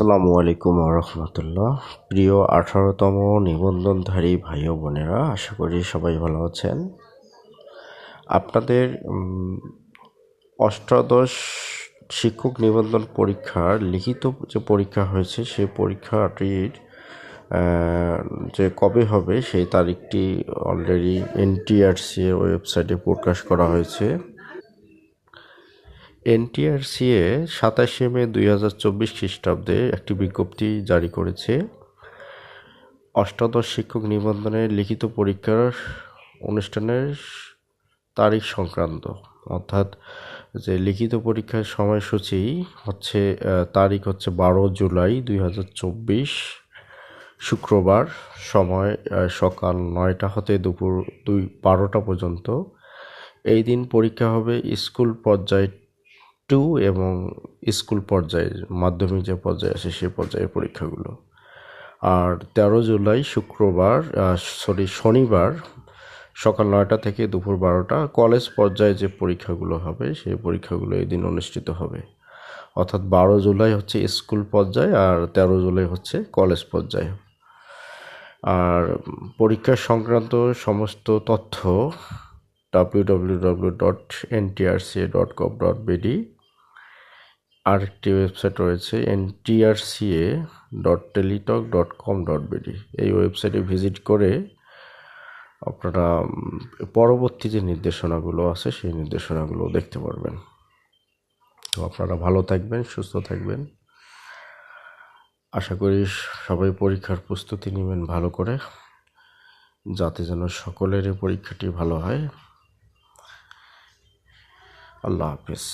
আসসালামু আলাইকুম রহমতুল্লাহ। প্রিয় আঠারোতম নিবন্ধনধারী ভাই ও বোনেরা, আশা করি সবাই ভালো আছেন। আপনাদের অষ্টাদশ শিক্ষক নিবন্ধন পরীক্ষার লিখিত যে পরীক্ষা হয়েছে, সেই পরীক্ষাটির যে কবে হবে, সেই তারিখটি অলরেডি এনটিআরসি এর ওয়েবসাইটে প্রকাশ করা হয়েছে। এনটিআরসিএ সাতাশে মে দুই হাজার চব্বিশ খ্রিস্টাব্দে একটি বিজ্ঞপ্তি জারি করেছে। অষ্টাদশ শিক্ষক নিবন্ধনের লিখিত পরীক্ষার অনুষ্ঠানের তারিখ সংক্রান্ত, অর্থাৎ যে লিখিত পরীক্ষার সময়সূচি হচ্ছে তারিখ হচ্ছে বারো জুলাই দুই হাজার চব্বিশ শুক্রবার সময় সকাল নয়টা হতে দুপুর দুই, বারোটা পর্যন্ত। এই দিন পরীক্ষা হবে স্কুল পর্যায়ে টু এবং স্কুল পর্যায়ে মাধ্যমিক যে পর্যায়ে আছে সে পর্যায়ে পরীক্ষাগুলো। আর তেরো জুলাই শুক্রবার সরি শনিবার সকাল নয়টা থেকে দুপুর বারোটা কলেজ পর্যায়ে যে পরীক্ষাগুলো হবে, সেই পরীক্ষাগুলো এই দিন অনুষ্ঠিত হবে। অর্থাৎ বারো জুলাই হচ্ছে স্কুল পর্যায়ে আর তেরো জুলাই হচ্ছে কলেজ পর্যায়ে। আর পরীক্ষা সংক্রান্ত সমস্ত তথ্য W W W dot NTRCA dot com dot BD আরেকটি ওয়েবসাইট রয়েছে NTRCA dot Teletalk dot com dot BD এই ওয়েবসাইটে ভিজিট করে আপনারা পরবর্তী যে নির্দেশনাগুলো আছে, সেই নির্দেশনাগুলো দেখতে পারবেন। তো আপনারা ভালো থাকবেন, সুস্থ থাকবেন। আশা করি সবাই পরীক্ষার প্রস্তুতি নেবেন ভালো করে, যাতে যেন সকলের পরীক্ষাটি ভালো হয়। আল্লাহ হাফিজ।